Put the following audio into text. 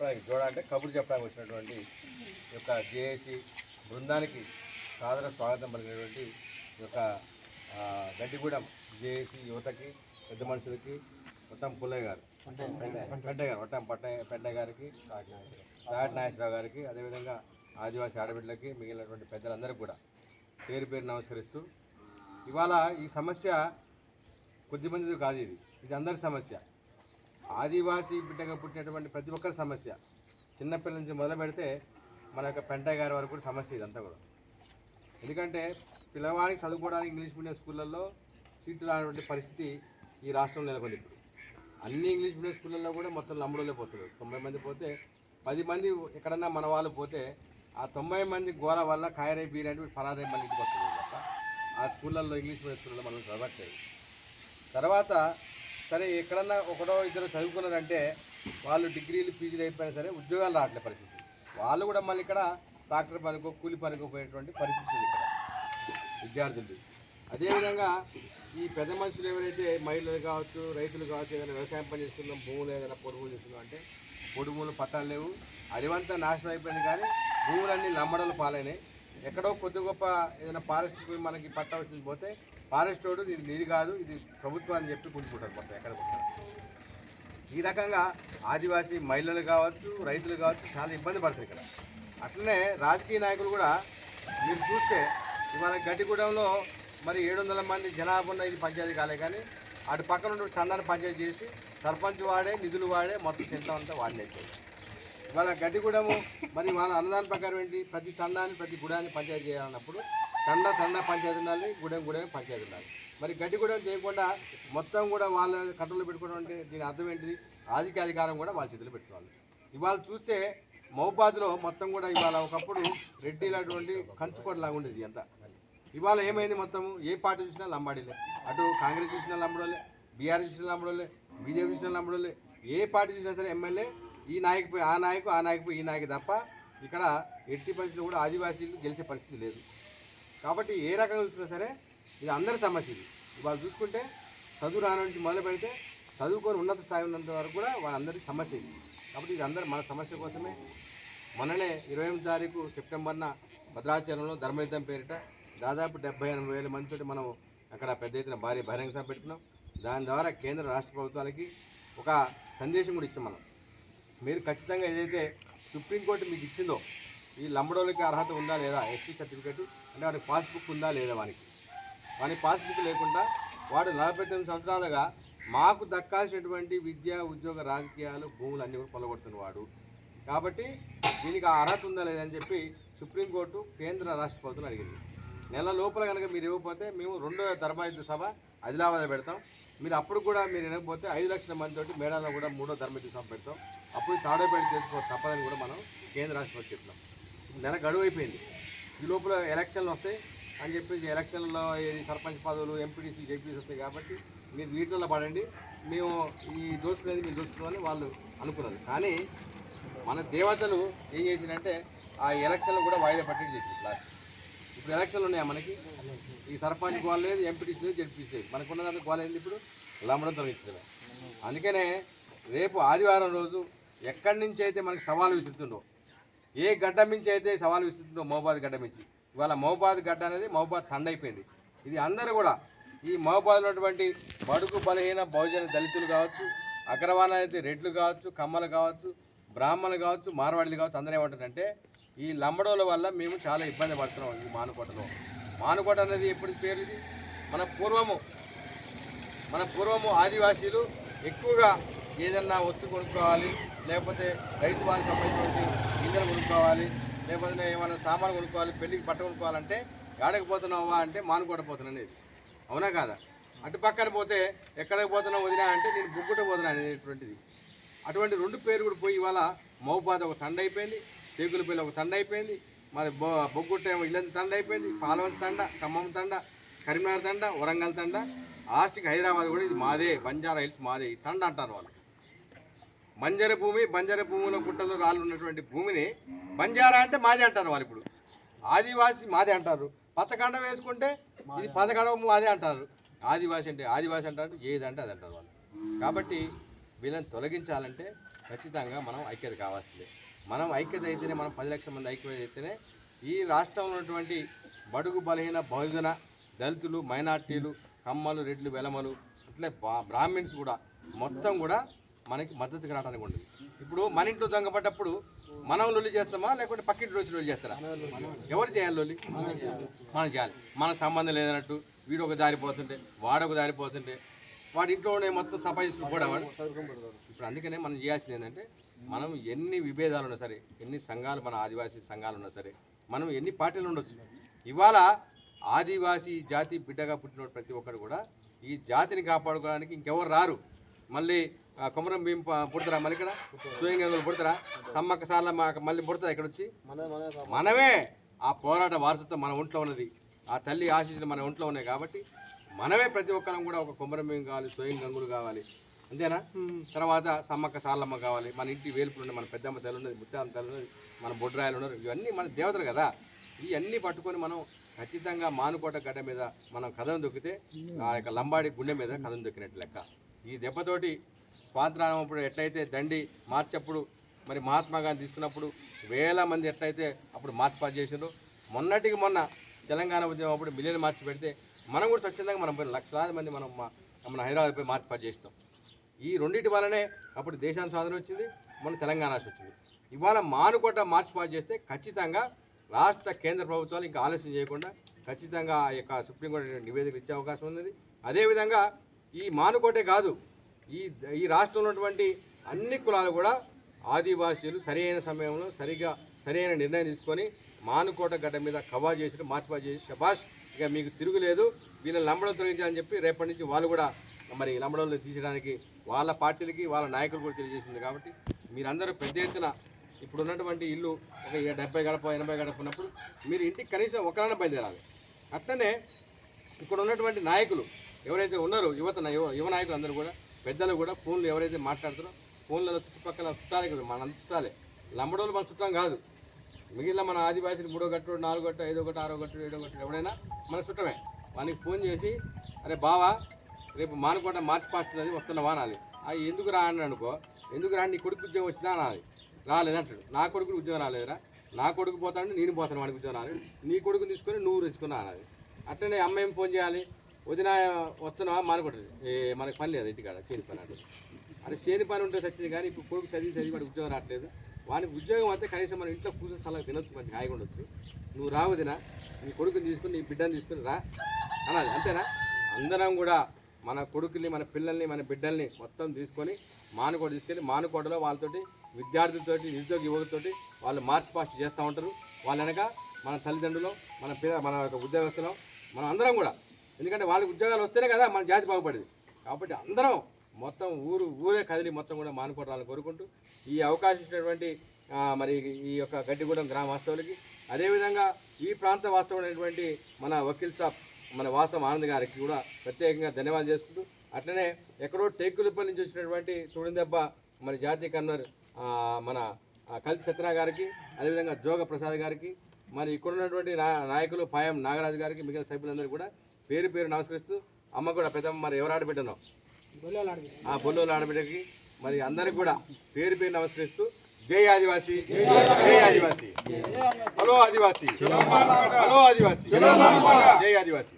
చెప్పడానికి జోడ అంటే కబురు చెప్పడానికి వచ్చినటువంటి ఈ యొక్క జేఏసీ బృందానికి సాదర స్వాగతం పలికినటువంటి ఈ యొక్క గడ్డిగూడెం జేఏసీ యువతకి పెద్ద మనుషులకి మొత్తం పుల్లయ్య గారు. పెంటయ్య గారు మొత్తం పట్టయ్య పెంటయ్య గారికి దాటి నాగేశ్వరరావు గారికి అదేవిధంగా ఆదివాసీ ఆడబిడ్డలకి మిగిలినటువంటి పెద్దలందరికీ కూడా పేరు పేరు నమస్కరిస్తూ ఇవాళ ఈ సమస్య కొద్దిమందిది కాదు ఇది. ఇది అందరి సమస్య. ఆదివాసీ బిడ్డగా పుట్టినటువంటి ప్రతి ఒక్కరి సమస్య. చిన్నపిల్లల నుంచి మొదలు పెడితే మన యొక్క పెంటయ్య గారి వరకు కూడా సమస్య ఇదంతా కూడా. ఎందుకంటే పిల్లవాడికి చదువుకోవడానికి ఇంగ్లీష్ మీడియం స్కూళ్ళల్లో సీట్లు రానటువంటి పరిస్థితి ఈ రాష్ట్రంలో నెలకొంది ఇప్పుడు అన్ని ఇంగ్లీష్ మీడియం స్కూళ్ళల్లో కూడా మొత్తం లంబడోలే పోతున్నారు తొంభై మంది పోతే పది మంది ఎక్కడన్నా మన వాళ్ళు పోతే ఆ తొంభై మంది గోల వల్ల కాయరై బీరంటే పరారై మళ్ళీ ఇంటికి వస్తుంది తప్ప ఆ స్కూళ్ళల్లో ఇంగ్లీష్ మీడియం స్కూళ్ళలో మనం చదవట్లేదు. తర్వాత సరే ఎక్కడన్నా ఒకటో ఇద్దరు చదువుకున్నారంటే వాళ్ళు డిగ్రీలు పీజీలు అయిపోయినా సరే ఉద్యోగాలు రావట్లే పరిస్థితి. వాళ్ళు కూడా మళ్ళీ ఇక్కడ ట్రాక్టర్ పనికో కూలి పనికో పోయేటువంటి పరిస్థితి ఇక్కడ. విద్యార్థులు. అదేవిధంగా ఈ పెద్ద మనుషులు ఎవరైతే మహిళలు కావచ్చు రైతులు కావచ్చు ఏదైనా వ్యవసాయం పని చేస్తున్నాం భూములు ఏదైనా పొడుగులు చేస్తున్నాం అంటే పొడుగులు పట్టాలు లేవు. అడివంతా నాశనం అయిపోయింది కానీ భూములన్నీ లమ్మడలు పాలైనాయి. ఎక్కడో కొద్ది గొప్ప ఏదైనా ఫారెస్ట్ మనకి పట్ట వచ్చింది పోతే ఫారెస్ట్ రోడ్డు ఇది నీది కాదు ఇది ప్రభుత్వం అని చెప్పి కుంటుకుంటారు మొత్తం ఎక్కడ ఈ రకంగా ఆదివాసీ మహిళలు కావచ్చు రైతులు కావచ్చు చాలా ఇబ్బంది పడతారు ఇక్కడ. అట్లనే రాజకీయ నాయకులు కూడా మీరు చూస్తే ఇవాళ గడ్డిగూడెంలో మరి ఏడు వందల మంది జనాభా ఉన్న ఇది పంచాయతీ కాలే కానీ అటు పక్కన ఉన్న తండాన్ని పంచాయతీ చేసి సర్పంచ్ వాడే నిధులు వాడే మొత్తం తింటాం అంతా వాడినట్టు ఇవాళ గడ్డిగూడెము మరి వాళ్ళ అన్నదాన ప్రకారం ఏంటి? ప్రతి తండాన్ని ప్రతి గుడాన్ని పంచాయతీ చేయాలన్నప్పుడు తండ తండ పంచాయతీ ఉండాలి గుడెం గుడెం పంచాయతీ ఉండాలి. మరి గడ్డిగూడెం చేయకుండా మొత్తం కూడా వాళ్ళ కంట్రోల్లో పెట్టుకోవడం అంటే దీని అర్థం ఏంటిది? రాజకీయాధికారం కూడా వాళ్ళ చేతిలో పెట్టుకోవాలి. ఇవాళ చూస్తే మహబాద్లో మొత్తం కూడా ఇవాళ ఒకప్పుడు రెడ్డిలాంటి కంచుకోటలాగా ఉండేది అంతా. ఇవాళ ఏమైంది మొత్తం? ఏ పార్టీ చూసినా లంబాడీలే. అటు కాంగ్రెస్ చూసినా లంబడోలే బీఆర్ చూసినా లంబడోలే బీజేపీ చూసినా లంబడోలే. ఏ పార్టీ చూసినా సరే ఎమ్మెల్యే ఈ నాయకు పోయి ఆ నాయకు ఆ నాయకు పోయి ఈ నాయకు తప్ప ఇక్కడ ఎట్టి పరిస్థితులు కూడా ఆదివాసీలు గెలిచే పరిస్థితి లేదు. కాబట్టి ఏ రకంగా చూసినా సరే ఇది అందరి సమస్య ఇది. ఇవాళ చూసుకుంటే చదువు రాని నుంచి మొదలు పెడితే చదువుకొని ఉన్నత స్థాయి ఉన్నంత వరకు కూడా వాళ్ళందరి సమస్య ఇది. కాబట్టి ఇది అందరి మన సమస్య కోసమే. మననే ఇరవై ఎనిమిది తారీఖు సెప్టెంబర్న భద్రాచలంలో ధర్మయుద్ధం పేరిట దాదాపు డెబ్బై ఎనభై వేల మందితో మనం అక్కడ పెద్ద ఎత్తున భారీ బహిరంగ సభ పెట్టుకున్నాం. దాని ద్వారా కేంద్ర రాష్ట్ర ప్రభుత్వాలకి ఒక సందేశం కూడా ఇచ్చాం మనం. మీరు ఖచ్చితంగా ఏదైతే సుప్రీంకోర్టు మీకు ఇచ్చిందో ఈ లంబడోళ్ళకి అర్హత ఉందా లేదా? ఎస్సీ సర్టిఫికేట్ అంటే వాడికి పాస్బుక్ ఉందా లేదా వానికి? వాని పాస్బుక్ లేకుండా వాడు నలభై తొమ్మిది సంవత్సరాలుగా మాకు దక్కాల్సినటువంటి విద్య ఉద్యోగ రాజకీయాలు భూములు అన్నీ కూడా పొలగొడుతున్నవాడు. కాబట్టి దీనికి ఆ అర్హత ఉందా లేదని చెప్పి సుప్రీంకోర్టు కేంద్ర రాష్ట్ర ప్రభుత్వం అడిగింది. నెల లోపల కనుక మీరు ఇవ్వకపోతే మేము రెండో ధర్మయుద్ధ సభ ఆదిలాబాద్ పెడతాం. మీరు అప్పుడు కూడా మీరు వినకపోతే ఐదు లక్షల మందితోటి మేడాలో కూడా మూడో ధర్మయుద్ధ సభ పెడతాం. అప్పుడు తాడోపేట చేసుకో తప్పదని కూడా మనం కేంద్ర రాష్ట్రపతి చెప్తున్నాం నెల గడువు అయిపోయింది. ఈ లోపల ఎలక్షన్లు వస్తాయి అని చెప్పేసి ఎలక్షన్లో ఏది సర్పంచ్ పదవులు ఎంపీటీసీ జెడ్పీసీ వస్తాయి కాబట్టి మీరు వీటిలో పడండి. మేము ఈ దోషులనేది మీరు దోషుకోవాలని వాళ్ళు అనుకున్నారు. కానీ మన దేవతలు ఏం చేసిందంటే ఆ ఎలక్షన్లు కూడా వాయిదా పట్టి చేసింది లాస్ట్. ఇప్పుడు ఎలక్షన్లు ఉన్నాయా మనకి? ఈ సర్పంచ్ గోల్ లేదు ఎంపీటీసీ లేదు జెడ్పీసీ లేదు. మనకున్నదాన్ని ఉన్నదంతా గోల్ ఏంది ఇప్పుడు? లంబడం తొలగించడమే. అందుకనే రేపు ఆదివారం రోజు ఎక్కడి నుంచి అయితే మనకి సవాలు విసురుతుండో ఏ గడ్డ మించి అయితే సవాలు విస్తుందో మహబాద్ గడ్డ మించి. ఇవాళ మహబాద్ గడ్డ అనేది మహబాద్ తండైపోయింది. ఇది అందరూ కూడా ఈ మహోబాద్ ఉన్నటువంటి బడుగు బలహీన బహుజన దళితులు కావచ్చు అగ్రవాణ అయితే రెడ్లు కావచ్చు కమ్మలు కావచ్చు బ్రాహ్మణులు కావచ్చు మార్వాడీలు కావచ్చు అందరూ ఏమంటారంటే ఈ లంబడోల వల్ల మేము చాలా ఇబ్బంది పడుతున్నాం ఈ మానుకోటలో. మానుకోట అనేది ఎప్పుడు పేరు ఇది? మన పూర్వము మన పూర్వము ఆదివాసీలు ఎక్కువగా ఏదన్నా వస్తువు కొనుక్కోవాలి లేకపోతే రైతు వారికి సంబంధించినటువంటి గింజలు కొనుక్కోవాలి లేకపోతే ఏమైనా సామాన్లు కొనుక్కోవాలి పెళ్ళికి బట్ట కొనుక్కోవాలంటే ఏడకి పోతున్నావా అంటే మానుకోట పోతున్నాను అనేది అవునా కాదా? అటు పక్కన పోతే ఎక్కడికి పోతున్నావు వదినా అంటే నేను బుగ్గుట పోతున్నా అనేటువంటిది. అటువంటి రెండు పేరు కూడా పోయి ఇవాళ మహబాద్ ఒక తండ అయిపోయింది తేగులపల్లి ఒక తండ అయిపోయింది మాది బొ బొగ్గుట్ట ఇల్లంత తండ అయిపోయింది పాలవంత తండ ఖమ్మం తండ కరీంనగర్ తండ వరంగల్ తండ లాస్ట్కి హైదరాబాద్ కూడా ఇది మాదే బంజారా హిల్స్ మాదే ఈ తండ అంటారు వాళ్ళు. బంజర భూమి బంజర భూమిలో గుట్టలు రాళ్ళు ఉన్నటువంటి భూమిని బంజారా అంటే మాదే అంటారు వాళ్ళు ఇప్పుడు. ఆదివాసి మాదే అంటారు. పచ్చకండ వేసుకుంటే ఇది పచ్చకండ మాదే అంటారు. ఆదివాసి అంటే ఆదివాసి అంటారు ఏదంటే అది అంటారు వాళ్ళు. కాబట్టి వీళ్ళని తొలగించాలంటే ఖచ్చితంగా మనం ఐక్యత కావాల్సిందే. మనం ఐక్యత అయితేనే మనం పది లక్షల మంది ఐక్యత అయితేనే ఈ రాష్ట్రంలో ఉన్నటువంటి బడుగు బలహీన బహుజన దళితులు మైనార్టీలు కమ్మలు రెడ్లు వెలమలు అట్లే బ్రాహ్మిన్స్ కూడా మొత్తం కూడా మనకి మద్దతుగా రావడానికి ఉండదు. ఇప్పుడు మన ఇంట్లో దొంగపడ్డప్పుడు మనం లొల్లి చేస్తామా? లేకుంటే పక్కింటి రోజు లొల్లి చేస్తారా? ఎవరు చేయాలి లొల్లి? మనం చేయాలి. మన సంబంధం లేదన్నట్టు వీడు ఒక దారి పోతుంటే వాడు ఒక దారి పోతుంటే వాడి ఇంట్లో ఉండే మొత్తం సఫా కూడా వాడు? ఇప్పుడు అందుకనే మనం చేయాల్సింది ఏంటంటే మనం ఎన్ని విభేదాలు ఉన్నా సరే ఎన్ని సంఘాలు మన ఆదివాసీ సంఘాలు ఉన్నా సరే మనం ఎన్ని పార్టీలు ఉండొచ్చు. ఇవాళ ఆదివాసీ జాతి బిడ్డగా పుట్టిన ప్రతి ఒక్కరు కూడా ఈ జాతిని కాపాడుకోవడానికి ఇంకెవరు రారు. మళ్ళీ కొమరం భీం ప- పుడతారా మళ్ళీ ఇక్కడ? సూయంగంగులు పుడతారా? సమ్మక్క సార్ల మాకు మళ్ళీ పుడతారా ఇక్కడ వచ్చి? మనమే ఆ పోరాట వారసత్వం మన ఒంట్లో ఉన్నది. ఆ తల్లి ఆశీస్సులు మన ఒంట్లో ఉన్నాయి కాబట్టి మనమే ప్రతి ఒక్కరం కూడా ఒక కొమరం భీం కావాలి స్వయం గంగులు కావాలి. అంతేనా? తర్వాత సమ్మక్క సార్లమ్మ కావాలి. మన ఇంటి వేలుపులు ఉన్నాయి మన పెద్దమ్మ తల్లి ఉన్నది ముత్తామ్మ తల్లి ఉన్నది మన బొడ్రాయలు ఉన్నారు. ఇవన్నీ మన దేవతలు కదా! ఇవన్నీ పట్టుకొని మనం ఖచ్చితంగా మానుకోట గడ్డ మీద మనం కథం దొక్కితే ఆ యొక్క లంబాడి గుండె మీద కథం దొక్కినట్టు లెక్క. ఈ దెబ్బతోటి స్వాతంత్రానప్పుడు ఎట్లయితే దండి మార్చప్పుడు మరి మహాత్మా గాంధీ తీసుకున్నప్పుడు వేల మంది ఎట్లయితే అప్పుడు మార్చి పాస్ చేసిండ్రు మొన్నటికి మొన్న తెలంగాణ ఉద్యమం అప్పుడు మిలియన్ మార్చి పెడితే మనం కూడా స్వచ్ఛందంగా మనం లక్షలాది మంది మనం మన హైదరాబాద్ పోయి మార్చి పాస్ చేసినాం. ఈ రెండింటి వల్లనే అప్పుడు దేశానికి స్వాతంత్రం వచ్చింది మన తెలంగాణ వచ్చింది. ఇవాళ మానుకోట మార్చి పాస్ చేస్తే ఖచ్చితంగా రాష్ట్ర కేంద్ర ప్రభుత్వాలు ఇంకా ఆలస్యం చేయకుండా ఖచ్చితంగా ఆ యొక్క సుప్రీంకోర్టు నివేదిక ఇచ్చే అవకాశం ఉంది అదేవిధంగా ఈ మానుకోటే కాదు. ఈ ఈ రాష్ట్రంలో ఉన్నటువంటి అన్ని కులాలు కూడా ఆదివాసీలు సరైన సమయంలో సరిగా సరైన నిర్ణయం తీసుకొని మానుకోట గడ్డ మీద కవా చేసి మార్చిపా చేసి శబాష్ ఇక మీకు తిరుగులేదు. వీళ్ళని లంబడం తొలగించాలని చెప్పి రేపటి నుంచి వాళ్ళు కూడా మరి లంబడంలో తీసడానికి వాళ్ళ పార్టీలకి వాళ్ళ నాయకులు కూడా తెలియజేసింది కాబట్టి మీరందరూ పెద్ద ఎత్తున ఇప్పుడు ఉన్నటువంటి ఇల్లు ఒక డెబ్బై గడప ఎనభై గడప ఉన్నప్పుడు మీరు ఇంటికి కనీసం ఒకరైనా బయలుదేరాలి. అట్లనే ఇక్కడ ఉన్నటువంటి నాయకులు ఎవరైతే ఉన్నారో యువత యువ యువ నాయకులు అందరూ కూడా పెద్దలు కూడా ఫోన్లు ఎవరైతే మాట్లాడుతారో ఫోన్లలో చుట్టుపక్కల చుట్టాలే కదా మన చుట్టాలే. లంబడోళ్ళు మన చుట్టం కాదు. మిగిలిన మన ఆదివాసీలు మూడో గట్టు నాలుగో గట్టు ఐదో గట్టు ఆరో గట్టు ఏడో గట్టు ఎవడైనా మన చుట్టమే. వానికి ఫోన్ చేసి అరే బావా రేపు మానుకోట మార్చి పాస్ట్ అనేది వస్తున్నావా అనాలి అవి ఎందుకు రా అని అనుకో ఎందుకు రా నీ కొడుకు ఉద్యోగం వచ్చిందా అనాలి. రాలేదంటాడు నా కొడుకు ఉద్యోగం రాలేదురా. నా కొడుకు పోతాడు నేను పోతాను వాడికి ఉద్యోగం రాలేదు. నీ కొడుకు తీసుకొని నువ్వు తెచ్చుకున్నా అనాలి. అట్లనే అమ్మాయి ఏం ఫోన్ చేయాలి? వదిన వస్తున్నావా? మానుకుంటుంది. ఏ మనకి పని లేదు ఇంటికాడ చేని పని అంటే. అది చేని పని ఉంటే సచ్చింది కానీ ఇప్పుడు కొడుకు చదివి చదివి వాడికి ఉద్యోగం రావట్లేదు. వానికి ఉద్యోగం అయితే కనీసం మన ఇంట్లో కూర్చొని సలహా తినొచ్చు మంచి హాయిగా ఉండొచ్చు. నువ్వు రావు వదినా నీ కొడుకుని తీసుకుని నీ బిడ్డని తీసుకుని రా. అన్నది అంతేనా? అందరం కూడా మన కొడుకుని మన పిల్లల్ని మన బిడ్డల్ని మొత్తం తీసుకొని మానుకోట తీసుకెళ్ళి మానుకోటలో వాళ్ళతోటి విద్యార్థులతోటి నిరుద్యోగ యువకులతోటి వాళ్ళు మార్చి పాస్ట్ చేస్తూ ఉంటారు. వాళ్ళు వెనక మన తల్లిదండ్రులు మన పిల్ల మన యొక్క ఉద్యోగస్తులం మనం అందరం కూడా ఎందుకంటే వాళ్ళకి ఉద్యోగాలు వస్తేనే కదా మన జాతి బాగుపడేది. కాబట్టి అందరం మొత్తం ఊరు ఊరే కదిలి మొత్తం కూడా మానుకోవడాలని కోరుకుంటూ ఈ అవకాశం ఇచ్చినటువంటి మరి ఈ యొక్క గడ్డిగూడెం గ్రామ వాస్తవులకి అదేవిధంగా ఈ ప్రాంత వాస్తవమైనటువంటి మన వకీల్ సాబ్ మన వాసం ఆనంద్ గారికి కూడా ప్రత్యేకంగా ధన్యవాదాలు చేసుకుంటూ అట్లనే ఎక్కడో టేకులపల్లి నుంచి వచ్చినటువంటి తుడిందెబ్బ మరి జాతీయ కన్వర్ మన కల్తి సత్యనా గారికి అదేవిధంగా జోగ ప్రసాద్ గారికి మరి ఇక్కడ ఉన్నటువంటి నాయకులు పాయం నాగరాజు గారికి మిగిలిన సభ్యులందరూ కూడా పేరు పేరు నమస్కరిస్తూ అమ్మ కూడా పెద్దమ్మ మరి ఎవరు ఆడబిడ్డనో? ఆ బొల్లోల ఆడబిడ్డకి మరి అందరికి కూడా పేరు పేరు నమస్కరిస్తూ జై ఆదివాసి జై ఆదివాసి. హలో ఆదివాసి. హలో ఆదివాసి. జై ఆదివాసి.